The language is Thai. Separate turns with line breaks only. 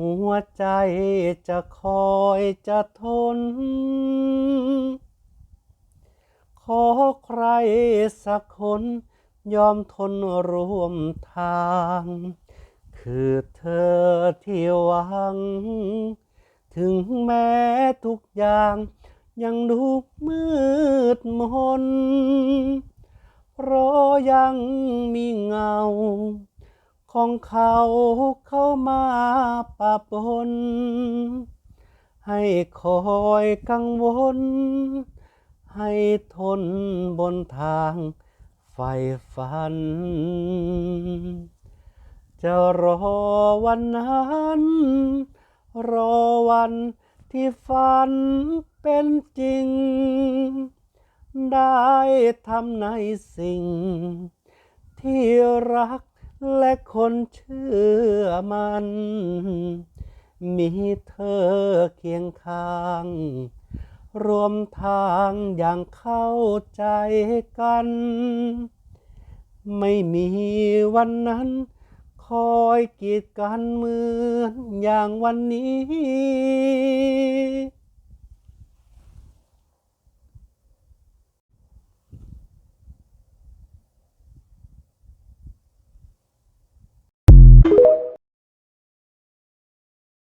หัวใจจะคอยจะทน ขอใครสักคนยอมทนร่วมทาง คือเธอที่หวัง ถึงแม้ทุกอย่างยังดูมืดมนเพราะยังมีเงา ของเขาเข้ามาปะปน ให้คอยกังวล ให้ทนบนทางไฟฝัน จะรอวันนั้น รอวันที่ฝันเป็นจริง ได้ทำในสิ่งที่รัก และคนเชื่อมัน มีเธอเคียงข้าง รวมทางอย่างเข้าใจกัน ไม่มีวันนั้น คอยกีดกันเหมือนอย่างวันนี้